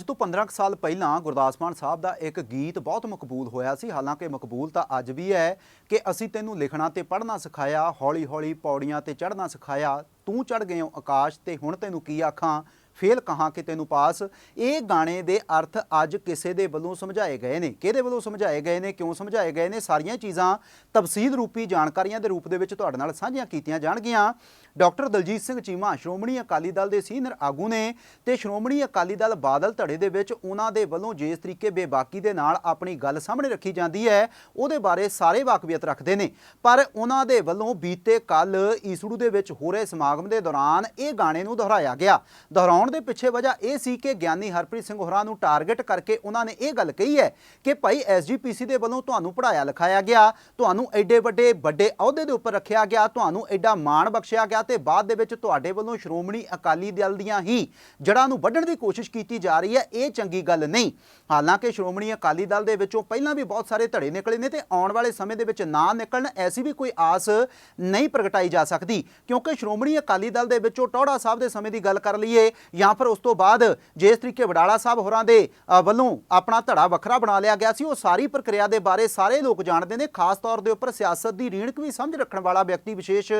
ਅੱਜ ਤੋਂ 15 ਕੁ ਸਾਲ ਪਹਿਲਾਂ ਗੁਰਦਾਸ ਮਾਨ ਸਾਹਿਬ ਦਾ ਇੱਕ ਗੀਤ ਬਹੁਤ ਮਕਬੂਲ ਹੋਇਆ ਸੀ। ਹਾਲਾਂਕਿ ਮਕਬੂਲ ਤਾਂ ਅੱਜ ਵੀ ਹੈ ਕਿ ਅਸੀਂ ਤੈਨੂੰ ਲਿਖਣਾ ਤੇ ਪੜ੍ਹਨਾ ਸਿਖਾਇਆ ਹੌਲੀ ਹੌਲੀ ਪੌੜੀਆਂ ਤੇ ਚੜ੍ਹਨਾ ਸਿਖਾਇਆ, ਤੂੰ ਚੜ੍ਹ ਗਏ ਹੋ ਆਕਾਸ਼ ਤੇ ਹੁਣ ਤੈਨੂੰ ਕੀ ਆਖਾਂ? ਫੇਲ ਕਹਾਂ ਕਿ ਤੈਨੂੰ ਪਾਸ? ਇਹ ਗਾਣੇ ਦੇ ਅਰਥ ਅੱਜ ਕਿਸੇ ਦੇ ਵੱਲੋਂ ਸਮਝਾਏ ਗਏ ਨੇ। ਕਿਹਦੇ ਵੱਲੋਂ ਸਮਝਾਏ ਗਏ ਨੇ? ਕਿਉਂ ਸਮਝਾਏ ਗਏ ਨੇ? ਸਾਰੀਆਂ ਚੀਜ਼ਾਂ ਤਫਸੀਲ ਰੂਪੀ ਜਾਣਕਾਰੀਆਂ ਦੇ ਰੂਪ ਦੇ ਵਿੱਚ ਤੁਹਾਡੇ ਨਾਲ ਸਾਂਝੀਆਂ ਕੀਤੀਆਂ ਜਾਣਗੀਆਂ। ਡਾਕਟਰ ਦਲਜੀਤ ਸਿੰਘ ਚੀਮਾ, ਸ਼੍ਰੋਮਣੀ ਅਕਾਲੀ ਦਲ ਦੇ ਸੀਨੀਅਰ ਆਗੂ ਨੇ ਤੇ ਸ਼੍ਰੋਮਣੀ ਅਕਾਲੀ ਦਲ ਬਾਦਲ ਧੜੇ ਦੇ ਵਿੱਚ ਉਹਨਾਂ ਦੇ ਵੱਲੋਂ ਜਿਸ ਤਰੀਕੇ ਬੇਬਾਕੀ ਦੇ ਨਾਲ ਆਪਣੀ ਗੱਲ ਸਾਹਮਣੇ ਰੱਖੀ ਜਾਂਦੀ ਹੈ, ਉਹਦੇ ਬਾਰੇ ਸਾਰੇ ਵਾਕਬੀਅਤ ਰੱਖਦੇ ਨੇ। ਪਰ ਉਹਨਾਂ ਦੇ ਵੱਲੋਂ ਬੀਤੇ ਕੱਲ ਈਸੜੂ ਦੇ ਵਿੱਚ ਹੋ ਰਹੇ ਸਮਾਗਮ ਦੇ ਦੌਰਾਨ ਇਹ ਗਾਣੇ ਨੂੰ ਦੁਹਰਾਇਆ ਗਿਆ। ਦੁਹਰਾਉਣ ਦੇ ਪਿੱਛੇ ਵਜ੍ਹਾ ਇਹ ਸੀ ਕਿ ਗਿਆਨੀ ਹਰਪ੍ਰੀਤ ਸਿੰਘ ਹੋਰਾਂ ਨੂੰ ਟਾਰਗੇਟ ਕਰਕੇ ਉਹਨਾਂ ਨੇ ਇਹ ਗੱਲ ਕਹੀ ਹੈ ਕਿ ਭਾਈ ਐਸਜੀਪੀਸੀ ਦੇ ਵੱਲੋਂ ਤੁਹਾਨੂੰ ਪੜਾਇਆ ਲਿਖਾਇਆ ਗਿਆ, ਤੁਹਾਨੂੰ ਐਡੇ ਵੱਡੇ ਵੱਡੇ ਅਹੁਦੇ ਦੇ ਉੱਪਰ ਰੱਖਿਆ ਗਿਆ, ਤੁਹਾਨੂੰ ਐਡਾ ਮਾਣ ਬਖਸ਼ਿਆ ਗਿਆ ਤੇ ਬਾਅਦ ਦੇ ਵਿੱਚ ਤੁਹਾਡੇ ਵੱਲੋਂ ਸ਼੍ਰੋਮਣੀ ਅਕਾਲੀ ਦਲ ਦੀਆਂ ਹੀ ਜੜ੍ਹਾਂ ਨੂੰ ਵੱਢਣ ਦੀ ਕੋਸ਼ਿਸ਼ ਕੀਤੀ ਜਾ ਰਹੀ ਹੈ, ਇਹ ਚੰਗੀ ਗੱਲ ਨਹੀਂ। ਹਾਲਾਂਕਿ ਸ਼੍ਰੋਮਣੀ ਅਕਾਲੀ ਦਲ ਦੇ ਵਿੱਚੋਂ ਪਹਿਲਾਂ ਵੀ ਬਹੁਤ ਸਾਰੇ ਧੜੇ ਨਿਕਲੇ ਨੇ ਤੇ ਆਉਣ ਵਾਲੇ ਸਮੇਂ ਦੇ ਵਿੱਚ ਨਾ ਨਿਕਲਣ ਐਸੀ ਵੀ ਕੋਈ ਆਸ ਨਹੀਂ ਪ੍ਰਗਟਾਈ ਜਾ ਸਕਦੀ, ਕਿਉਂਕਿ ਸ਼੍ਰੋਮਣੀ ਅਕਾਲੀ ਦਲ ਦੇ ਵਿੱਚੋਂ ਟੌੜਾ ਸਾਹਿਬ ਦੇ ਸਮੇਂ ਦੀ ਗੱਲ ਕਰ ਲਈਏ ਜਾਂ ਫਿਰ ਉਸ ਤੋਂ ਬਾਅਦ ਜਿਸ ਤਰੀਕੇ ਵਡਾਲਾ ਸਾਹਿਬ ਹੋਰਾਂ ਦੇ ਵੱਲੋਂ ਆਪਣਾ ਧੜਾ ਵੱਖਰਾ ਬਣਾ ਲਿਆ ਗਿਆ ਸੀ, ਉਹ ਸਾਰੀ ਪ੍ਰਕਿਰਿਆ ਦੇ ਬਾਰੇ ਸਾਰੇ ਲੋਕ ਜਾਣਦੇ ਨੇ। ਖਾਸ ਤੌਰ ਦੇ ਉੱਪਰ ਸਿਆਸਤ ਦੀ ਰੀਣਕ ਵੀ ਸਮਝ ਰੱਖਣ ਵਾਲਾ ਵਿਅਕਤੀ ਵਿਸ਼ੇਸ਼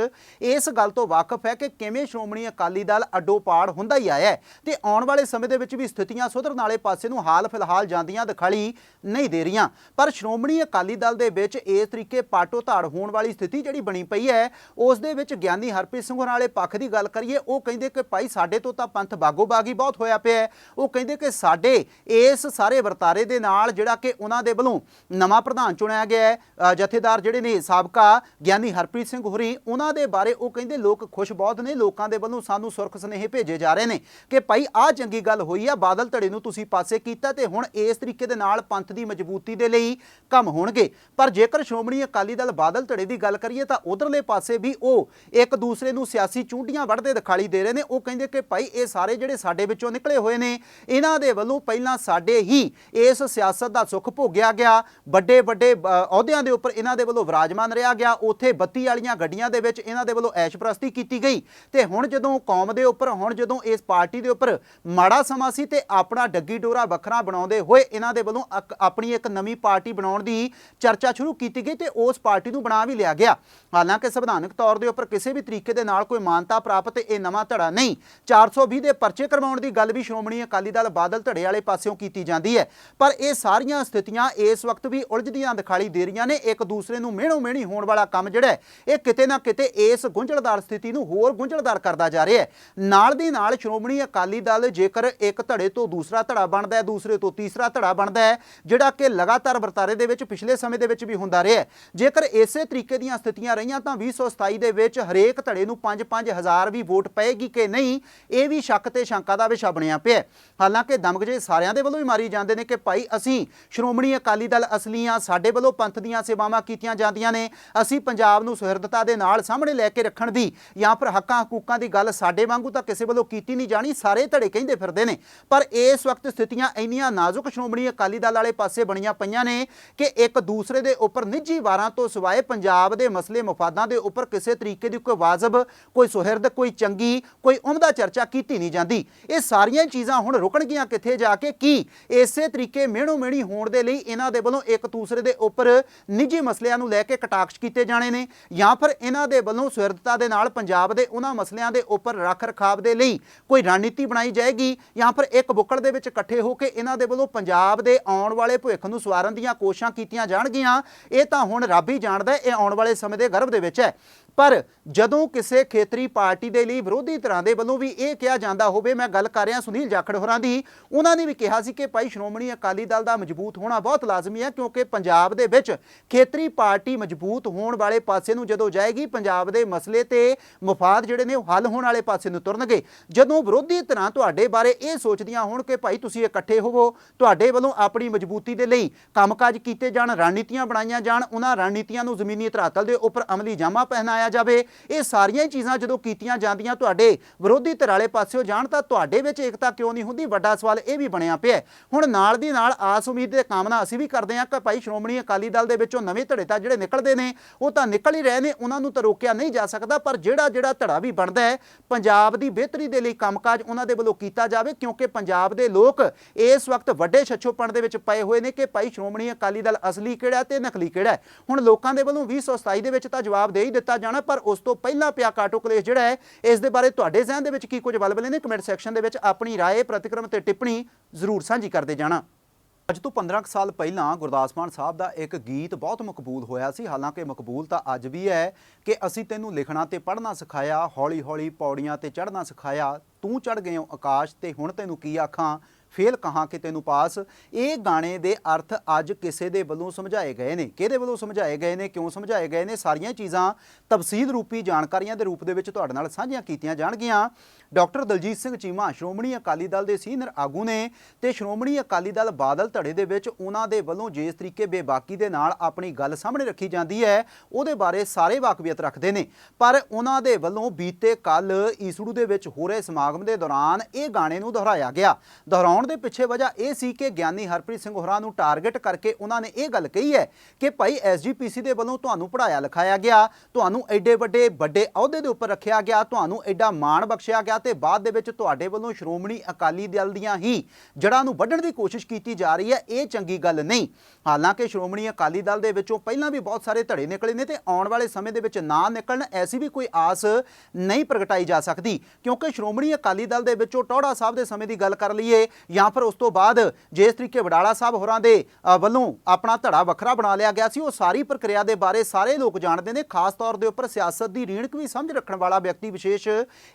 ਇਸ ਗੱਲ ਤੋਂ ਵਾਕਿਫ ਹੈ ਕਿ ਕਿਵੇਂ ਸ਼੍ਰੋਮਣੀ ਅਕਾਲੀ ਦਲ ਅੱਡੋ ਪਾੜ ਹੁੰਦਾ ਹੀ ਆਇਆ ਹੈ ਤੇ ਆਉਣ ਵਾਲੇ ਸਮੇਂ ਦੇ ਵਿੱਚ ਵੀ ਸਥਿਤੀਆਂ ਸੁਧਰਨ ਵਾਲੇ ਪਾਸੇ ਨੂੰ ਹਾਲ ਫਿਲਹਾਲ ਜਾਂਦੀਆਂ ਦਿਖਾਈ ਨਹੀਂ ਦੇ ਰਹੀਆਂ। ਪਰ ਸ਼੍ਰੋਮਣੀ ਅਕਾਲੀ ਦਲ ਦੇ ਵਿੱਚ ਇਸ ਤਰੀਕੇ ਪਾਟੋ ਧਾੜ ਹੋਣ ਵਾਲੀ ਸਥਿਤੀ ਜਿਹੜੀ ਬਣੀ ਪਈ ਹੈ, ਉਸ ਦੇ ਵਿੱਚ ਗਿਆਨੀ ਹਰਪ੍ਰੀਤ ਸਿੰਘ ਹੋਰਾਂ ਵਾਲੇ ਪੱਖ ਦੀ ਗੱਲ ਕਰੀਏ, ਉਹ ਕਹਿੰਦੇ ਕਿ ਭਾਈ ਸਾਡੇ ਤੋਂ ਤਾਂ ਪੰਥ ਬਾਗੋ ਬਾਗੀ ਬਹੁਤ ਹੋਇਆ ਪਿਆ ਉਹ ਕਹਿੰਦੇ ਕਿ ਸਾਡੇ ਇਸ ਸਾਰੇ ਵਰਤਾਰੇ ਦੇ ਨਾਲ ਜਿਹੜਾ ਕਿ ਉਹਨਾਂ ਦੇ ਵੱਲੋਂ ਨਵਾਂ ਪ੍ਰਧਾਨ ਚੁਣਿਆ ਗਿਆ ਹੈ। ਜਥੇਦਾਰ ਜਿਹੜੇ ਨੇ ਸਾਬਕਾ ਗਿਆਨੀ ਹਰਪ੍ਰੀਤ ਸਿੰਘ ਹੋਰੀ, ਉਹਨਾਂ ਦੇ ਬਾਰੇ ਉਹ ਕਹਿੰਦੇ ਲੋਕ ਖੁਸ਼ ਬਹੁਤ ਨੇ, ਲੋਕਾਂ ਦੇ ਵੱਲੋਂ ਸਾਨੂੰ ਸੁਰਖ ਸੁਨੇਹੇ ਭੇਜੇ ਜਾ ਰਹੇ ਨੇ ਕਿ ਭਾਈ ਆਹ ਚੰਗੀ ਗੱਲ ਹੋਈ ਆ, ਬਾਦਲ ਧੜੇ ਨੂੰ ਤੁਸੀਂ ਪਾਸੇ ਕੀਤਾ ਤੇ ਹੁਣ ਇਸ ਤਰੀਕੇ ਦੇ ਨਾਲ ਪੰਥ ਦੀ ਮਜ਼ਬੂਤੀ ਦੇ ਲਈ ਕੰਮ ਹੋਣਗੇ। ਪਰ ਜੇਕਰ ਸ਼੍ਰੋਮਣੀ ਅਕਾਲੀ ਦਲ ਬਾਦਲ ਧੜੇ ਦੀ ਗੱਲ ਕਰੀਏ ਤਾਂ ਉਧਰਲੇ ਪਾਸੇ ਵੀ ਉਹ ਇੱਕ ਦੂਸਰੇ ਨੂੰ ਸਿਆਸੀ ਚੂੰਡੀਆਂ ਵੱਢਦੇ ਦਿਖਾਈ ਦੇ ਰਹੇ ਨੇ। ਉਹ ਕਹਿੰਦੇ ਕਿ ਭਾਈ ਇਹ ਸਾਰੇ ਜਿਹੜੇ ਸਾਡੇ ਵਿੱਚੋਂ ਨਿਕਲੇ ਹੋਏ ਨੇ, ਇਹਨਾਂ ਦੇ ਵੱਲੋਂ ਪਹਿਲਾਂ ਸਾਡੇ ਹੀ ਇਸ ਸਿਆਸਤ ਦਾ ਸੁੱਖ ਭੋਗਿਆ ਗਿਆ। ਵੱਡੇ ਵੱਡੇ ਅਹੁਦਿਆਂ ਦੇ ਉੱਪਰ ਇਹਨਾਂ ਦੇ ਵੱਲੋਂ ਵਿਰਾਜਮਾਨ ਰਿਹਾ ਗਿਆ। ਉੱਥੇ ਬੱਤੀ ਵਾਲੀਆਂ ਗੱਡੀਆਂ ਦੇ ਵਿੱਚ ਇਹਨਾਂ ਦੇ ਵੱਲੋਂ ਐਸ਼ਪ੍ਰਸਤੀ ਕੀਤੀ ਗਈ। ਤੇ ਹੁਣ ਜਦੋਂ ਕੌਮ ਦੇ ਉੱਪਰ, ਹੁਣ ਜਦੋਂ ਇਸ ਪਾਰਟੀ ਦੇ ਉੱਪਰ ਮਾੜਾ ਸਮਾਂ ਸੀ ਤੇ ਆਪਣਾ ਡੱਗੀ ਡੋਰਾ ਵੱਖਰਾ ਬਣਾਉਂਦੇ ਹੋਏ ਇਹਨਾਂ ਦੇ ਵੱਲੋਂ ਆਪਣੀ ਇੱਕ ਨਵੀਂ ਪਾਰਟੀ ਬਣਾਉਣ ਦੀ ਚਰਚਾ ਸ਼ੁਰੂ ਕੀਤੀ ਗਈ ਤੇ ਉਸ ਪਾਰਟੀ ਨੂੰ ਬਣਾ ਵੀ ਲਿਆ ਗਿਆ। ਹਾਲਾਂਕਿ ਸੰਵਿਧਾਨਕ ਤੌਰ ਦੇ ਉੱਪਰ ਕਿਸੇ ਵੀ ਤਰੀਕੇ ਦੇ ਨਾਲ ਕੋਈ ਮਾਨਤਾ ਪ੍ਰਾਪਤ ਇਹ ਨਵਾਂ ਧੜਾ ਨਹੀਂ। 420 ਦੇ ਪਰਚੇ ਕਰਵਾਉਣ ਦੀ ਗੱਲ ਵੀ ਸ਼੍ਰੋਮਣੀ ਅਕਾਲੀ ਦਲ ਬਾਦਲ ਧੜੇ ਵਾਲੇ ਪਾਸਿਓਂ ਕੀਤੀ ਜਾਂਦੀ ਹੈ। ਪਰ ਇਹ ਸਾਰੀਆਂ ਸਥਿਤੀਆਂ ਇਸ ਵਕਤ ਵੀ ਉਲਝਦੀਆਂ ਦਿਖਾਈ ਦੇ ਰਹੀਆਂ ਨੇ। ਇੱਕ ਦੂਸਰੇ ਨੂੰ ਮਿਹਣੋ ਮਿਹਣੀ ਹੋਣ ਵਾਲਾ ਕੰਮ ਜਿਹੜਾ ਇਹ ਕਿਤੇ ਨਾ ਕਿਤੇ ਇਸ ਗੁੰਝਲਦਾਰ ਸਥਿਤੀ ਨੂੰ ਹੋਰ ਗੁੰਝਲਦਾਰ ਕਰਦਾ ਜਾ ਰਿਹਾ ਹੈ। ਨਾਲ ਦੀ ਨਾਲ ਸ਼੍ਰੋਮਣੀ ਅਕਾਲੀ ਦਲ ਜੇਕਰ ਇੱਕ ਧੜੇ ਤੋਂ ਦੂਸਰਾ ਧੜਾ ਬਣਦਾ ਹੈ, ਦੂਸਰੇ ਤੋਂ ਤੀਸਰਾ ਧੜਾ ਬਣਦਾ ਹੈ, ਜਿਹੜਾ ਕਿ ਲਗਾਤਾਰ ਵਰਤਾਰੇ ਦੇ ਵਿੱਚ ਪਿਛਲੇ ਸਮੇਂ ਦੇ ਵਿੱਚ ਵੀ ਹੁੰਦਾ ਰਿਹਾ ਹੈ। ਜੇਕਰ ਇਸੇ ਤਰੀਕੇ ਦੀਆਂ ਸਥਿਤੀਆਂ ਰਹੀਆਂ ਤਾਂ 2027 ਦੇ ਵਿੱਚ ਹਰੇਕ ਧੜੇ ਨੂੰ 5-5 ਹਜ਼ਾਰ ਵੀ ਵੋਟ ਪਏਗੀ ਕਿ ਨਹੀਂ, ਇਹ ਵੀ ਸ਼ੱਕ ਤੇ ਸ਼ੰਕਾ ਦਾ ਵਿਸ਼ਾ ਬਣਿਆ ਪਿਆ ਹਾਲਾਂਕਿ ਦਮਗ ਜੇ ਸਾਰਿਆਂ ਦੇ ਵੱਲੋਂ ਵੀ ਮਾਰੀ ਜਾਂਦੇ ਨੇ ਕਿ ਭਾਈ ਅਸੀਂ ਸ਼੍ਰੋਮਣੀ ਅਕਾਲੀ ਦਲ ਅਸਲੀ ਹਾਂ, ਸਾਡੇ ਵੱਲੋਂ ਪੰਥ ਦੀਆਂ ਸੇਵਾਵਾਂ ਕੀਤੀਆਂ ਜਾਂਦੀਆਂ ਨੇ, ਅਸੀਂ ਪੰਜਾਬ ਨੂੰ ਸੁਹਿਰਦਤਾ ਦੇ ਨਾਲ ਸਾਹਮਣੇ ਲੈ ਕੇ ਰੱਖਣ ਦੀ ਜਾਂ ਫਿਰ ਹੱਕਾਂ ਹਕੂਕਾਂ ਦੀ ਗੱਲ ਸਾਡੇ ਵਾਂਗੂ ਤਾਂ ਕਿਸੇ ਵੱਲੋਂ ਕੀਤੀ ਨਹੀਂ ਜਾਣੀ, ਸਾਰੇ ਧੜੇ ਕਹਿੰਦੇ ਫਿਰਦੇ ਨੇ। ਪਰ ਇਸ ਵਕਤ ਸਥਿਤੀਆਂ ਇੰਨੀਆਂ ਨਾਜ਼ੁਕ ਸ਼੍ਰੋਮਣੀ ਅਕਾਲੀ ਦਲ ਵਾਲੇ ਪਾਸੇ ਬਣੀਆਂ ਪਈਆਂ ਨੇ ਕਿ ਇੱਕ ਦੂਸਰੇ ਦੇ ਉੱਪਰ ਨਿੱਜੀ ਵਾਰਾਂ ਤੋਂ ਸਿਵਾਏ ਪੰਜਾਬ ਦੇ ਮਸਲੇ ਮਫਾਦਾਂ ਦੇ ਉੱਪਰ ਕਿਸੇ ਤਰੀਕੇ ਦੀ ਕੋਈ ਵਾਜਬ, ਕੋਈ ਸੁਹਿਰਦ, ਕੋਈ ਚੰਗੀ, ਕੋਈ ਉਮਦਾ ਚਰਚਾ ਕੀਤੀ ਨਹੀਂ ਜਾਂਦੀ ਇਹ ਸਾਰੀਆਂ ਚੀਜ਼ਾਂ ਹੁਣ ਰੁਕਣਗੀਆਂ ਕਿੱਥੇ ਜਾ ਕੇ? ਕੀ? ਇਸੇ ਤਰੀਕੇ ਮਿਹਣੋ ਮਿਹਣੀ ਹੋਣ ਦੇ ਲਈ ਇਹਨਾਂ ਦੇ ਵੱਲੋਂ ਇੱਕ ਦੂਸਰੇ ਦੇ ਉੱਪਰ ਨਿੱਜੀ ਮਸਲਿਆਂ ਨੂੰ ਲੈ ਕੇ ਕਟਾਕਸ਼ ਕੀਤੇ ਜਾਣੇ ਨੇ ਜਾਂ ਫਿਰ ਇਹਨਾਂ ਦੇ ਵੱਲੋਂ ਸੁਹਿਰਦਤਾ ਦੇ ਨਾਲ ਪੰਜਾਬ ਦੇ ਉਹਨਾਂ ਮਸਲਿਆਂ ਦੇ ਉੱਪਰ ਰੱਖ ਰਖਾਵ ਦੇ ਲਈ ਕੋਈ ਰਣਨੀਤੀ ਬਣਾਈ ਜਾਏਗੀ ਜਾਂ ਫਿਰ ਇੱਕ ਬੁੱਕੜ ਦੇ ਵਿੱਚ ਇਕੱਠੇ ਹੋ ਕੇ ਇਹਨਾਂ ਦੇ ਵੱਲੋਂ ਪੰਜਾਬ ਦੇ ਆਉਣ ਵਾਲੇ ਭਵਿੱਖ ਨੂੰ ਸਵਾਰਨ ਦੀਆਂ ਕੋਸ਼ਿਸ਼ਾਂ ਕੀਤੀਆਂ ਜਾਣਗੀਆਂ। ਇਹ ਤਾਂ ਹੁਣ ਰੱਬ ਹੀ ਜਾਣਦਾ ਇਹ ਆਉਣ ਵਾਲੇ ਸਮੇਂ ਦੇ ਗਰਭ ਦੇ ਵਿੱਚ ਹੈ। ਪਰ ਜਦੋਂ ਕਿਸੇ ਖੇਤਰੀ ਪਾਰਟੀ ਦੇ ਲਈ ਵਿਰੋਧੀ ਧਿਰਾਂ ਦੇ ਵੱਲੋਂ ਵੀ ਇਹ ਕਿਹਾ ਜਾਂਦਾ ਹੋਵੇ, ਮੈਂ ਗੱਲ ਕਰ ਰਿਹਾ ਸੁਨੀਲ ਜਾਖੜ ਹੋਰਾਂ ਦੀ, ਉਹਨਾਂ ਨੇ ਵੀ ਕਿਹਾ ਸੀ ਕਿ ਭਾਈ ਸ਼੍ਰੋਮਣੀ ਅਕਾਲੀ ਦਲ ਦਾ ਮਜ਼ਬੂਤ ਹੋਣਾ ਬਹੁਤ ਲਾਜ਼ਮੀ ਹੈ, ਕਿਉਂਕਿ ਪੰਜਾਬ ਦੇ ਵਿੱਚ ਖੇਤਰੀ ਪਾਰਟੀ ਮਜ਼ਬੂਤ ਹੋਣ ਵਾਲੇ ਪਾਸੇ ਨੂੰ ਜਦੋਂ ਜਾਏਗੀ, ਪੰਜਾਬ ਦੇ ਮਸਲੇ ਤੇ ਮਫਾਦ ਜਿਹੜੇ ਨੇ ਉਹ ਹੱਲ ਹੋਣ ਵਾਲੇ ਪਾਸੇ ਨੂੰ ਤੁਰਨਗੇ। ਜਦੋਂ ਵਿਰੋਧੀ ਧਿਰਾਂ ਤੁਹਾਡੇ ਬਾਰੇ ਇਹ ਸੋਚਦੀਆਂ ਹੋਣ ਕਿ ਭਾਈ ਤੁਸੀਂ ਇਕੱਠੇ ਹੋਵੋ, ਤੁਹਾਡੇ ਵੱਲੋਂ ਆਪਣੀ ਮਜ਼ਬੂਤੀ ਦੇ ਲਈ ਕੰਮਕਾਜ ਕੀਤੇ ਜਾਣ, ਰਣਨੀਤੀਆਂ ਬਣਾਈਆਂ ਜਾਣ, ਉਹਨਾਂ ਰਣਨੀਤੀਆਂ ਨੂੰ ਜ਼ਮੀਨੀ ਧਰਾਤਲ ਦੇ ਉੱਪਰ ਅਮਲੀ ਜਾਮਾ ਪਹਿਨਾਇਆ ਬਣਾਇਆ ਜਾਵੇ। ਇਹ ਸਾਰੀਆਂ ਹੀ ਚੀਜ਼ਾਂ ਜਦੋਂ ਕੀਤੀਆਂ ਜਾਂਦੀਆਂ ਤੁਹਾਡੇ ਵਿਰੋਧੀ ਧਿਰ ਵਾਲੇ ਪਾਸਿਓਂ ਜਾਣ ਤਾਂ ਤੁਹਾਡੇ ਵਿੱਚ ਏਕਤਾ ਕਿਉਂ ਨਹੀਂ ਹੁੰਦੀ? ਵੱਡਾ ਸਵਾਲ ਇਹ ਵੀ ਬਣਿਆ ਪਿਆ ਹੁਣ ਨਾਲ ਦੀ ਨਾਲ ਆਸ ਉਮੀਦ ਤੇ ਕਾਮਨਾ ਅਸੀਂ ਵੀ ਕਰਦੇ ਹਾਂ ਕਿ ਭਾਈ ਸ਼੍ਰੋਮਣੀ ਅਕਾਲੀ ਦਲ ਦੇ ਵਿੱਚੋਂ ਨਵੇਂ ਧੜੇ ਤਾਂ ਜਿਹੜੇ ਨਿਕਲਦੇ ਨੇ, ਉਹ ਤਾਂ ਨਿਕਲ ਹੀ ਰਹੇ ਨੇ, ਉਹਨਾਂ ਨੂੰ ਤਾਂ ਰੋਕਿਆ ਨਹੀਂ ਜਾ ਸਕਦਾ, ਪਰ ਜਿਹੜਾ ਜਿਹੜਾ ਧੜਾ ਵੀ ਬਣਦਾ ਹੈ, ਪੰਜਾਬ ਦੀ ਬਿਹਤਰੀ ਦੇ ਲਈ ਕੰਮਕਾਜ ਉਹਨਾਂ ਦੇ ਵੱਲੋਂ ਕੀਤਾ ਜਾਵੇ, ਕਿਉਂਕਿ ਪੰਜਾਬ ਦੇ ਲੋਕ ਇਸ ਵਕਤ ਵੱਡੇ ਛੱਛੋਪਣ ਦੇ ਵਿੱਚ ਪਏ ਹੋਏ ਨੇ ਕਿ ਭਾਈ ਸ਼੍ਰੋਮਣੀ ਅਕਾਲੀ ਦਲ ਅਸਲੀ ਕਿਹੜਾ ਹੈ ਤੇ ਨਕਲੀ ਕਿਹੜਾ ਹੁਣ ਲੋਕਾਂ ਦੇ ਵੱਲੋਂ 2027 ਦੇ ਵਿੱਚ ਤਾਂ ਜਵਾਬ ਦੇ ਹੀ ਦਿੱਤਾ ਜਾਣਾ ਪਰ ਉਸ ਤੋਂ ਪਹਿਲਾਂ ਪਿਆ ਕਾਟੋ ਕਲੇਸ਼ ਜਿਹੜਾ ਹੈ ਇਸ ਦੇ ਬਾਰੇ ਤੁਹਾਡੇ ਜ਼ਿਹਨ ਦੇ ਵਿੱਚ ਕੀ ਕੁਝ ਵਲਵਲੇ ਨੇ ਕਮੈਂਟ ਸੈਕਸ਼ਨ ਦੇ ਵਿੱਚ ਆਪਣੀ رائے ਪ੍ਰਤੀਕਰਮ ਤੇ ਟਿੱਪਣੀ ਜ਼ਰੂਰ ਸਾਂਝੀ ਕਰਦੇ ਜਾਣਾ ਅੱਜ ਤੋਂ 15 ਕੁ ਸਾਲ ਪਹਿਲਾਂ ਗੁਰਦਾਸ ਮਾਨ ਸਾਹਿਬ ਦਾ ਇੱਕ ਗੀਤ ਬਹੁਤ ਮਕਬੂਲ ਹੋਇਆ ਸੀ ਹਾਲਾਂਕਿ ਮਕਬੂਲ ਤਾਂ ਅੱਜ ਵੀ ਹੈ ਕਿ ਅਸੀਂ ਤੈਨੂੰ ਲਿਖਣਾ ਤੇ ਪੜ੍ਹਨਾ ਸਿਖਾਇਆ ਹੌਲੀ-ਹੌਲੀ ਪੌੜੀਆਂ ਤੇ ਚੜ੍ਹਨਾ ਸਿਖਾਇਆ ਤੂੰ ਚੜ੍ਹ ਗਏ ਆਕਾਸ਼ ਤੇ ਹੁਣ ਤੈਨੂੰ ਕੀ ਆਖਾਂ ਫੇਲ ਕਹਾਂ ਕਿ ਤੈਨੂੰ ਪਾਸ? ਇਹ ਗਾਣੇ ਦੇ ਅਰਥ ਅੱਜ ਕਿਸੇ ਦੇ ਵੱਲੋਂ ਸਮਝਾਏ ਗਏ ਨੇ। ਕਿਹਦੇ ਵੱਲੋਂ ਸਮਝਾਏ ਗਏ ਨੇ? ਕਿਉਂ ਸਮਝਾਏ ਗਏ ਨੇ? ਸਾਰੀਆਂ ਚੀਜ਼ਾਂ ਤਫਸੀਲ ਰੂਪੀ ਜਾਣਕਾਰੀਆਂ ਦੇ ਰੂਪ ਦੇ ਵਿੱਚ ਤੁਹਾਡੇ ਨਾਲ ਸਾਂਝੀਆਂ ਕੀਤੀਆਂ ਜਾਣਗੀਆਂ। ਡਾਕਟਰ ਦਲਜੀਤ ਸਿੰਘ ਚੀਮਾ, ਸ਼੍ਰੋਮਣੀ ਅਕਾਲੀ ਦਲ ਦੇ ਸੀਨੀਅਰ ਆਗੂ ਨੇ ਤੇ ਸ਼੍ਰੋਮਣੀ ਅਕਾਲੀ ਦਲ ਬਾਦਲ ਧੜੇ ਦੇ ਵਿੱਚ ਉਹਨਾਂ ਦੇ ਵੱਲੋਂ ਜਿਸ ਤਰੀਕੇ ਬੇਬਾਕੀ ਦੇ ਨਾਲ ਆਪਣੀ ਗੱਲ ਸਾਹਮਣੇ ਰੱਖੀ ਜਾਂਦੀ ਹੈ, ਉਹਦੇ ਬਾਰੇ ਸਾਰੇ ਵਾਕਫੀਅਤ ਰੱਖਦੇ ਨੇ। ਪਰ ਉਹਨਾਂ ਦੇ ਵੱਲੋਂ ਬੀਤੇ ਕੱਲ ਈਸੜੂ ਦੇ ਵਿੱਚ ਹੋ ਰਹੇ ਸਮਾਗਮ ਦੇ ਦੌਰਾਨ ਇਹ ਗਾਣੇ ਨੂੰ ਦੁਹਰਾਇਆ ਗਿਆ। ਦੁਹਰਾਉਣ ਦੇ ਪਿੱਛੇ ਵਜ੍ਹਾ ਇਹ ਸੀ ਕਿ ਗਿਆਨੀ ਹਰਪ੍ਰੀਤ ਸਿੰਘ ਹੋਰਾਂ ਨੂੰ ਟਾਰਗੇਟ ਕਰਕੇ ਉਹਨਾਂ ਨੇ ਇਹ ਗੱਲ ਕਹੀ ਹੈ ਕਿ ਭਾਈ ਐਸਜੀਪੀਸੀ ਦੇ ਵੱਲੋਂ ਤੁਹਾਨੂੰ ਪੜਾਇਆ ਲਿਖਾਇਆ ਗਿਆ, ਤੁਹਾਨੂੰ ਐਡੇ ਵੱਡੇ ਵੱਡੇ ਅਹੁਦੇ ਦੇ ਉੱਪਰ ਰੱਖਿਆ ਗਿਆ, ਤੁਹਾਨੂੰ ਐਡਾ ਮਾਣ ਬਖਸ਼ਿਆ ਗਿਆ ਤੇ ਬਾਅਦ ਦੇ ਵਿੱਚ ਤੁਹਾਡੇ ਵੱਲੋਂ ਸ਼੍ਰੋਮਣੀ ਅਕਾਲੀ ਦਲ ਦੀਆਂ ਹੀ ਜੜ੍ਹਾਂ ਨੂੰ ਵੱਢਣ ਦੀ ਕੋਸ਼ਿਸ਼ ਕੀਤੀ ਜਾ ਰਹੀ ਹੈ, ਇਹ ਚੰਗੀ ਗੱਲ ਨਹੀਂ। ਹਾਲਾਂਕਿ ਸ਼੍ਰੋਮਣੀ ਅਕਾਲੀ ਦਲ ਦੇ ਵਿੱਚੋਂ ਪਹਿਲਾਂ ਵੀ ਬਹੁਤ ਸਾਰੇ ਧੜੇ ਨਿਕਲੇ ਨੇ ਤੇ ਆਉਣ ਵਾਲੇ ਸਮੇਂ ਦੇ ਵਿੱਚ ਨਾ ਨਿਕਲਣ, ਐਸੀ ਵੀ ਕੋਈ ਆਸ ਨਹੀਂ ਪ੍ਰਗਟਾਈ ਜਾ ਸਕਦੀ। ਕਿਉਂਕਿ ਸ਼੍ਰੋਮਣੀ ਅਕਾਲੀ ਦਲ ਦੇ ਵਿੱਚੋਂ ਟੌੜਾ ਸਾਹਿਬ ਦੇ ਸਮੇਂ ਦੀ ਗੱਲ ਕਰ ਲਈਏ ਜਾਂ ਫਿਰ ਉਸ ਤੋਂ ਬਾਅਦ ਜਿਸ ਤਰੀਕੇ ਵਡਾਲਾ ਸਾਹਿਬ ਹੋਰਾਂ ਦੇ ਵੱਲੋਂ ਆਪਣਾ ਧੜਾ ਵੱਖਰਾ ਬਣਾ ਲਿਆ ਗਿਆ ਸੀ, ਉਹ ਸਾਰੀ ਪ੍ਰਕਿਰਿਆ ਦੇ ਬਾਰੇ ਸਾਰੇ ਲੋਕ ਜਾਣਦੇ ਨੇ, ਖਾਸ ਤੌਰ ਦੇ ਉੱਪਰ ਸਿਆਸਤ ਦੀ ਰੀਣਕ ਵੀ ਸਮਝ ਰੱਖਣ ਵਾਲਾ ਵਿਅਕਤੀ ਵਿਸ਼ੇਸ਼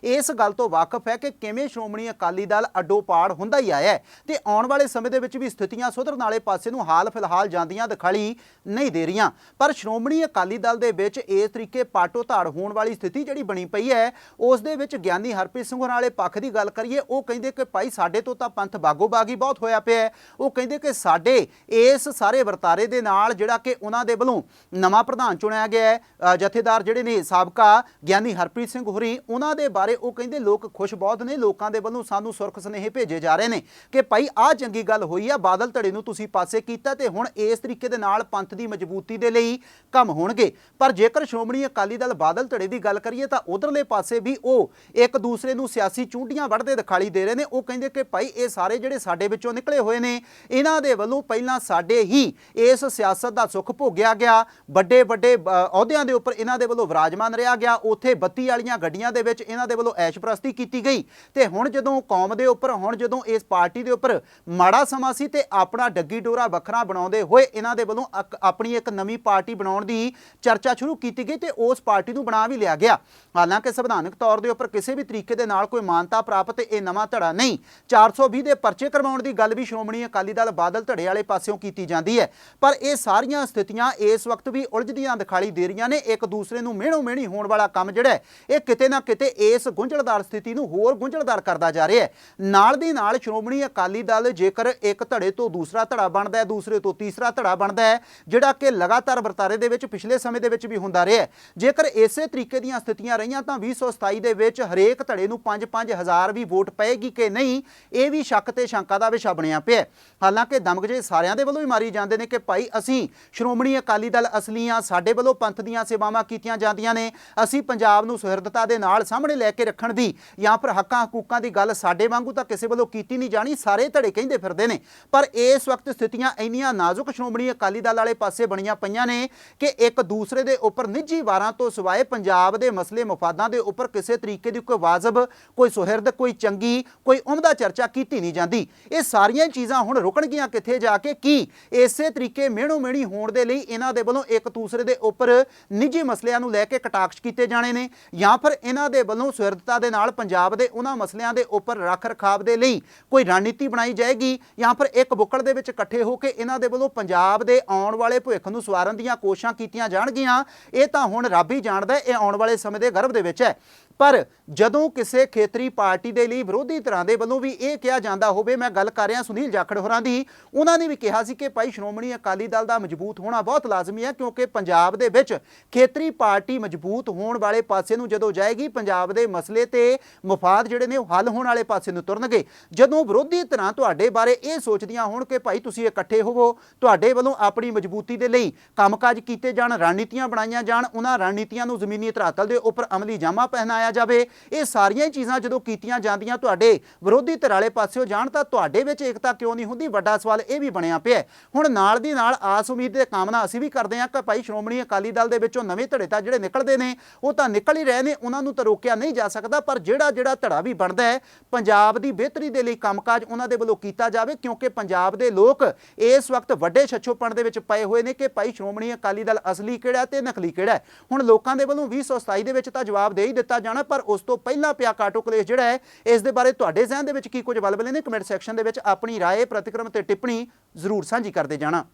ਇਸ ਗੱਲ ਤੋਂ ਵਾਕਿਫ ਹੈ ਕਿ ਕਿਵੇਂ ਸ਼੍ਰੋਮਣੀ ਅਕਾਲੀ ਦਲ ਅੱਡੋ ਪਾੜ ਹੁੰਦਾ ਹੀ ਆਇਆ ਹੈ ਤੇ ਆਉਣ ਵਾਲੇ ਸਮੇਂ ਦੇ ਵਿੱਚ ਵੀ ਸਥਿਤੀਆਂ ਸੁਧਰਨ ਵਾਲੇ ਪਾਸੇ ਨੂੰ ਹਾਲ ਫਿਲਹਾਲ ਜਾਂਦੀਆਂ ਦਿਖਾਈ ਨਹੀਂ ਦੇ ਰਹੀਆਂ। ਪਰ ਸ਼੍ਰੋਮਣੀ ਅਕਾਲੀ ਦਲ ਦੇ ਵਿੱਚ ਇਸ ਤਰੀਕੇ ਪਾਟੋ ਧਾੜ ਹੋਣ ਵਾਲੀ ਸਥਿਤੀ ਜਿਹੜੀ ਬਣੀ ਪਈ ਹੈ, ਉਸ ਦੇ ਵਿੱਚ ਗਿਆਨੀ ਹਰਪ੍ਰੀਤ ਸਿੰਘ ਹੋਰਾਂ ਵਾਲੇ ਪੱਖ ਦੀ ਗੱਲ ਕਰੀਏ, ਉਹ ਕਹਿੰਦੇ ਕਿ ਭਾਈ ਸਾਡੇ ਤੋਂ ਤਾਂ ਪੰਥ ਬਾਗੋ ਬਾਗੀ ਬਹੁਤ ਹੋਇਆ ਪਿਆ ਉਹ ਕਹਿੰਦੇ ਕਿ ਸਾਡੇ ਇਸ ਸਾਰੇ ਵਰਤਾਰੇ ਦੇ ਨਾਲ ਜਿਹੜਾ ਕਿ ਉਹਨਾਂ ਦੇ ਵੱਲੋਂ ਨਵਾਂ ਪ੍ਰਧਾਨ ਚੁਣਿਆ ਗਿਆ ਹੈ। ਜਥੇਦਾਰ ਜਿਹੜੇ ਨੇ ਸਾਬਕਾ ਗਿਆਨੀ ਹਰਪ੍ਰੀਤ ਸਿੰਘ ਹੋਰੀ, ਉਹਨਾਂ ਦੇ ਬਾਰੇ ਉਹ ਕਹਿੰਦੇ ਲੋਕ ਖੁਸ਼ ਬਹੁਤ ਨੇ, ਲੋਕਾਂ ਦੇ ਵੱਲੋਂ ਸਾਨੂੰ ਸੁਰਖ ਸੁਨੇਹੇ ਭੇਜੇ ਜਾ ਰਹੇ ਨੇ ਕਿ ਭਾਈ ਆਹ ਚੰਗੀ ਗੱਲ ਹੋਈ ਆ, ਬਾਦਲ ਧੜੇ ਨੂੰ ਤੁਸੀਂ ਪਾਸੇ ਕੀਤਾ ਤੇ ਹੁਣ ਇਸ ਤਰੀਕੇ ਦੇ ਨਾਲ ਪੰਥ ਦੀ ਮਜ਼ਬੂਤੀ ਦੇ ਲਈ ਕੰਮ ਹੋਣਗੇ। ਪਰ ਜੇਕਰ ਸ਼੍ਰੋਮਣੀ ਅਕਾਲੀ ਦਲ ਬਾਦਲ ਧੜੇ ਦੀ ਗੱਲ ਕਰੀਏ ਤਾਂ ਉਧਰਲੇ ਪਾਸੇ ਵੀ ਉਹ ਇੱਕ ਦੂਸਰੇ ਨੂੰ ਸਿਆਸੀ ਚੂੰਡੀਆਂ ਵੜਦੇ ਦਿਖਾਈ ਦੇ ਰਹੇ ਨੇ। ਉਹ ਕਹਿੰਦੇ ਕਿ ਭਾਈ ਇਹ ਸਾਰੇ ਜਿਹੜੇ ਸਾਡੇ ਵਿੱਚੋਂ ਨਿਕਲੇ ਹੋਏ ਨੇ, ਇਹਨਾਂ ਦੇ ਵੱਲੋਂ ਪਹਿਲਾਂ ਸਾਡੇ ਹੀ ਇਸ ਸਿਆਸਤ ਦਾ ਸੁੱਖ ਭੋਗਿਆ ਗਿਆ। ਵੱਡੇ ਵੱਡੇ ਅਹੁਦਿਆਂ ਦੇ ਉੱਪਰ ਇਹਨਾਂ ਦੇ ਵੱਲੋਂ ਵਿਰਾਜਮਾਨ ਰਿਹਾ ਗਿਆ। ਉੱਥੇ ਬੱਤੀ ਵਾਲੀਆਂ ਗੱਡੀਆਂ ਦੇ ਵਿੱਚ ਇਹਨਾਂ ਦੇ ਵੱਲੋਂ ਐਸ਼ਪ੍ਰਸਤੀ ਕੀਤੀ ਗਈ। ਤੇ ਹੁਣ ਜਦੋਂ ਕੌਮ ਦੇ ਉੱਪਰ, ਹੁਣ ਜਦੋਂ ਇਸ ਪਾਰਟੀ ਦੇ ਉੱਪਰ ਮਾੜਾ ਸਮਾਂ ਸੀ ਤੇ ਆਪਣਾ ਡੱਗੀ ਡੋਰਾ ਵੱਖਰਾ ਬਣਾਉਂਦੇ ਹੋਏ ਇਹਨਾਂ ਦੇ ਵੱਲੋਂ ਆਪਣੀ ਇੱਕ ਨਵੀਂ ਪਾਰਟੀ ਬਣਾਉਣ ਦੀ ਚਰਚਾ ਸ਼ੁਰੂ ਕੀਤੀ ਗਈ ਤੇ ਉਸ ਪਾਰਟੀ ਨੂੰ ਬਣਾ ਵੀ ਲਿਆ ਗਿਆ। ਹਾਲਾਂਕਿ ਸੰਵਿਧਾਨਕ ਤੌਰ ਦੇ ਉੱਪਰ ਕਿਸੇ ਵੀ ਤਰੀਕੇ ਦੇ ਨਾਲ ਕੋਈ ਮਾਨਤਾ ਪ੍ਰਾਪਤ ਇਹ ਨਵਾਂ ਧੜਾ ਨਹੀਂ। 420 ਦੇ ਪਰਚੇ ਕਰਵਾਉਣ ਦੀ ਗੱਲ ਵੀ ਸ਼੍ਰੋਮਣੀ ਅਕਾਲੀ ਦਲ ਬਾਦਲ ਧੜੇ ਵਾਲੇ ਪਾਸਿਓਂ ਕੀਤੀ ਜਾਂਦੀ ਹੈ। ਪਰ ਇਹ ਸਾਰੀਆਂ ਸਥਿਤੀਆਂ ਇਸ ਵਕਤ ਵੀ ਉਲਝਦੀਆਂ ਦਿਖਾਈ ਦੇ ਰਹੀਆਂ ਨੇ। ਇੱਕ ਦੂਸਰੇ ਨੂੰ ਮਿਹਣੋ ਮਿਹਣੀ ਹੋਣ ਵਾਲਾ ਕੰਮ ਜਿਹੜਾ ਇਹ ਕਿਤੇ ਨਾ ਕਿਤੇ ਇਸ ਗੁੰਝਲਦਾਰ ਸਥਿਤੀ ਨੂੰ ਹੋਰ ਗੁੰਝਲਦਾਰ ਕਰਦਾ ਜਾ ਰਿਹਾ ਹੈ। ਨਾਲ ਦੀ ਨਾਲ ਸ਼੍ਰੋਮਣੀ ਅਕਾਲੀ ਦਲ ਜੇਕਰ ਇੱਕ ਧੜੇ ਤੋਂ ਦੂਸਰਾ ਧੜਾ ਬਣਦਾ ਹੈ, ਦੂਸਰੇ ਤੋਂ ਤੀਸਰਾ ਧੜਾ ਬਣਦਾ ਹੈ, ਜਿਹੜਾ ਕਿ ਲਗਾਤਾਰ ਵਰਤਾਰੇ ਦੇ ਵਿੱਚ ਪਿਛਲੇ ਸਮੇਂ ਦੇ ਵਿੱਚ ਵੀ ਹੁੰਦਾ ਰਿਹਾ ਹੈ। ਜੇਕਰ ਇਸੇ ਤਰੀਕੇ ਦੀਆਂ ਸਥਿਤੀਆਂ ਰਹੀਆਂ ਤਾਂ 2027 ਦੇ ਵਿੱਚ ਹਰੇਕ ਧੜੇ ਨੂੰ 5-5 ਹਜ਼ਾਰ ਵੀ ਵੋਟ ਪਏਗੀ ਕਿ ਨਹੀਂ, ਇਹ ਵੀ ਸ਼ੱਕ ਤੇ ਸ਼ੰਕਾ ਦਾ ਵਿਸ਼ਾ ਬਣਿਆ ਪਿਆ ਹੈ। ਹਾਲਾਂਕਿ ਦਮਗਜੇ ਸਾਰਿਆਂ ਦੇ ਵੱਲੋਂ ਹੀ ਮਾਰੀ ਜਾਂਦੇ ਨੇ ਕਿ ਭਾਈ ਅਸੀਂ ਸ਼੍ਰੋਮਣੀ ਅਕਾਲੀ ਦਲ ਅਸਲੀ ਹਾਂ ਸਾਡੇ ਵੱਲੋਂ ਪੰਥ ਦੀਆਂ ਸੇਵਾਵਾਂ ਕੀਤੀਆਂ ਜਾਂਦੀਆਂ ਨੇ ਅਸੀਂ ਪੰਜਾਬ ਨੂੰ ਸੁਹਿਰਦਤਾ ਦੇ ਨਾਲ ਸਾਹਮਣੇ ਲੈ ਕੇ ਰੱਖਣ ਦੀ ਜਾਂ ਫਿਰ ਹੱਕਾਂ ਹਕੂਕਾਂ ਦੀ ਗੱਲ ਸਾਡੇ ਵਾਂਗੂ ਤਾਂ ਕਿਸੇ ਵੱਲੋਂ ਕੀਤੀ ਨਹੀਂ ਜਾਣੀ, ਸਾਰੇ ਧੜੇ ਕਹਿੰਦੇ ਫਿਰਦੇ ਨੇ ਪਰ ਇਸ ਵਕਤ ਸਥਿਤੀਆਂ ਇੰਨੀਆਂ ਨਾਜ਼ੁਕ ਸ਼੍ਰੋਮਣੀ ਅਕਾਲੀ ਦਲ ਵਾਲੇ ਪਾਸੇ ਬਣੀਆਂ ਪਈਆਂ ਨੇ ਕਿ ਇੱਕ ਦੂਸਰੇ ਦੇ ਉੱਪਰ ਨਿੱਜੀ ਵਾਰਾਂ ਤੋਂ ਸਿਵਾਏ ਪੰਜਾਬ ਦੇ ਮਸਲੇ ਮਫਾਦਾਂ ਦੇ ਉੱਪਰ ਕਿਸੇ ਤਰੀਕੇ ਦੀ ਕੋਈ ਵਾਜਬ, ਕੋਈ ਸੁਹਿਰਦ, ਕੋਈ ਚੰਗੀ, ਕੋਈ ਉਮਦਾ ਚਰਚਾ ਕੀਤੀ ਨਹੀਂ ਜਾਂਦੀ। ਇਹ ਸਾਰੀਆਂ ਚੀਜ਼ਾਂ ਹੁਣ ਰੁਕਣਗੀਆਂ ਕਿੱਥੇ ਜਾ ਕੇ? ਕੀ? ਇਸੇ ਤਰੀਕੇ ਮਿਹਣੋ ਮਿਹਣੀ ਹੋਣ ਦੇ ਲਈ ਇਹਨਾਂ ਦੇ ਵੱਲੋਂ ਇੱਕ ਦੂਸਰੇ ਦੇ ਉੱਪਰ ਨਿੱਜੀ ਮਸਲਿਆਂ ਨੂੰ ਲੈ ਕੇ ਕਟਾਕਸ਼ ਕੀਤੇ ਜਾਣੇ ਨੇ ਜਾਂ ਫਿਰ ਇਹਨਾਂ ਦੇ ਵੱਲੋਂ ਸੁਹਿਰਦਤਾ ਦੇ ਨਾਲ ਪੰਜਾਬ ਦੇ ਉਹਨਾਂ ਮਸਲਿਆਂ ਦੇ ਉੱਪਰ ਰੱਖ ਰਖਾਵ ਦੇ ਲਈ ਕੋਈ ਰਣਨੀਤੀ ਬਣਾਈ ਜਾਏਗੀ ਜਾਂ ਫਿਰ ਇੱਕ ਬੁੱਕੜ ਦੇ ਵਿੱਚ ਇਕੱਠੇ ਹੋ ਕੇ ਇਹਨਾਂ ਦੇ ਵੱਲੋਂ ਪੰਜਾਬ ਦੇ ਆਉਣ ਵਾਲੇ ਭਵਿੱਖ ਨੂੰ ਸਵਾਰਨ ਦੀਆਂ ਕੋਸ਼ਿਸ਼ਾਂ ਕੀਤੀਆਂ ਜਾਣਗੀਆਂ। ਇਹ ਤਾਂ ਹੁਣ ਰੱਬ ਹੀ ਜਾਣਦਾ, ਇਹ ਆਉਣ ਵਾਲੇ ਸਮੇਂ ਦੇ ਗਰਭ ਦੇ ਵਿੱਚ ਹੈ। ਪਰ ਜਦੋਂ ਕਿਸੇ ਖੇਤਰੀ ਪਾਰਟੀ ਦੇ ਲਈ ਵਿਰੋਧੀ ਧਿਰਾਂ ਦੇ ਵੱਲੋਂ ਵੀ ਇਹ ਕਿਹਾ ਜਾਂਦਾ ਹੋਵੇ, ਮੈਂ ਗੱਲ ਕਰ ਰਿਹਾ ਸੁਨੀਲ ਜਾਖੜ ਹੋਰਾਂ ਦੀ, ਉਹਨਾਂ ਨੇ ਵੀ ਕਿਹਾ ਸੀ ਕਿ ਭਾਈ ਸ਼੍ਰੋਮਣੀ ਅਕਾਲੀ ਦਲ ਦਾ ਮਜ਼ਬੂਤ ਹੋਣਾ ਬਹੁਤ ਲਾਜ਼ਮੀ ਹੈ, ਕਿਉਂਕਿ ਪੰਜਾਬ ਦੇ ਵਿੱਚ ਖੇਤਰੀ ਪਾਰਟੀ ਮਜ਼ਬੂਤ ਹੋਣ ਵਾਲੇ ਪਾਸੇ ਨੂੰ ਜਦੋਂ ਜਾਏਗੀ, ਪੰਜਾਬ ਦੇ ਮਸਲੇ ਤੇ ਮਫਾਦ ਜਿਹੜੇ ਨੇ ਉਹ ਹੱਲ ਹੋਣ ਵਾਲੇ ਪਾਸੇ ਨੂੰ ਤੁਰਨਗੇ। ਜਦੋਂ ਵਿਰੋਧੀ ਧਿਰਾਂ ਤੁਹਾਡੇ ਬਾਰੇ ਇਹ ਸੋਚਦੀਆਂ ਹੋਣ ਕਿ ਭਾਈ ਤੁਸੀਂ ਇਕੱਠੇ ਹੋਵੋ, ਤੁਹਾਡੇ ਵੱਲੋਂ ਆਪਣੀ ਮਜ਼ਬੂਤੀ ਦੇ ਲਈ ਕੰਮਕਾਜ ਕੀਤੇ ਜਾਣ, ਰਣਨੀਤੀਆਂ ਬਣਾਈਆਂ ਜਾਣ, ਉਹਨਾਂ ਰਣਨੀਤੀਆਂ ਨੂੰ ਜ਼ਮੀਨੀ ਧਰਾਤਲ ਦੇ ਉੱਪਰ ਅਮਲੀ ਜਾਮਾ ਪਹਿਨਾਇਆ ਜਾਵੇ। ਇਹ ਸਾਰੀਆਂ ਹੀ ਚੀਜ਼ਾਂ ਜਦੋਂ ਕੀਤੀਆਂ ਜਾਂਦੀਆਂ ਤੁਹਾਡੇ ਵਿਰੋਧੀ ਧਿਰ ਵਾਲੇ ਪਾਸਿਓ ਜਾਣ ਤਾਂ ਤੁਹਾਡੇ ਵਿੱਚ ਏਕਤਾ ਕਿਉਂ ਨਹੀਂ ਹੁੰਦੀ? ਵੱਡਾ ਸਵਾਲ ਇਹ ਵੀ ਬਣਿਆ ਪਿਆ ਹੁਣ ਨਾਲ ਦੀ ਨਾਲ ਆਸ ਉਮੀਦ ਤੇ ਕਾਮਨਾ ਅਸੀਂ ਵੀ ਕਰਦੇ ਹਾਂ ਕਿ ਭਾਈ ਸ਼੍ਰੋਮਣੀ ਅਕਾਲੀ ਦਲ ਦੇ ਵਿੱਚੋਂ ਨਵੇਂ ਧੜੇ ਤਾਂ ਜਿਹੜੇ ਨਿਕਲਦੇ ਨੇ, ਉਹ ਤਾਂ ਨਿਕਲ ਹੀ ਰਹੇ ਨੇ, ਉਹਨਾਂ ਨੂੰ ਤਾਂ ਰੋਕਿਆ ਨਹੀਂ ਜਾ ਸਕਦਾ, ਪਰ ਜਿਹੜਾ ਜਿਹੜਾ ਧੜਾ ਵੀ ਬਣਦਾ ਹੈ, ਪੰਜਾਬ ਦੀ ਬਿਹਤਰੀ ਦੇ ਲਈ ਕੰਮਕਾਜ ਉਹਨਾਂ ਦੇ ਵੱਲੋਂ ਕੀਤਾ ਜਾਵੇ, ਕਿਉਂਕਿ ਪੰਜਾਬ ਦੇ ਲੋਕ ਇਸ ਵਕਤ ਵੱਡੇ ਛੱਛੋਪਣ ਦੇ ਵਿੱਚ ਪਏ ਹੋਏ ਨੇ ਕਿ ਭਾਈ ਸ਼੍ਰੋਮਣੀ ਅਕਾਲੀ ਦਲ ਅਸਲੀ ਕਿਹੜਾ ਤੇ ਨਕਲੀ ਕਿਹੜਾ ਹੁਣ ਲੋਕਾਂ ਦੇ ਵੱਲੋਂ 2027 ਦੇ ਵਿੱਚ ਤਾਂ ਜਵਾਬ ਦੇ ਹੀ ਦਿੱਤਾ ਜਾਣਾ ਪਰ ਉਸ ਤੋਂ ਪਹਿਲਾਂ ਪਿਆ ਕਾਟੋ ਕਲੇਸ਼ ਜਿਹੜਾ ਹੈ, ਇਸ ਦੇ ਬਾਰੇ ਤੁਹਾਡੇ ਜ਼ਿਹਨ ਦੇ ਵਿੱਚ ਕੀ ਕੁਝ ਬਲਬਲੇ ਨੇ? ਕਮੈਂਟ ਸੈਕਸ਼ਨ ਦੇ ਵਿੱਚ ਆਪਣੀ ਰਾਏ, ਪ੍ਰਤੀਕਰਮ ਤੇ ਟਿੱਪਣੀ ਜ਼ਰੂਰ ਸਾਂਝੀ ਕਰਦੇ ਜਾਣਾ।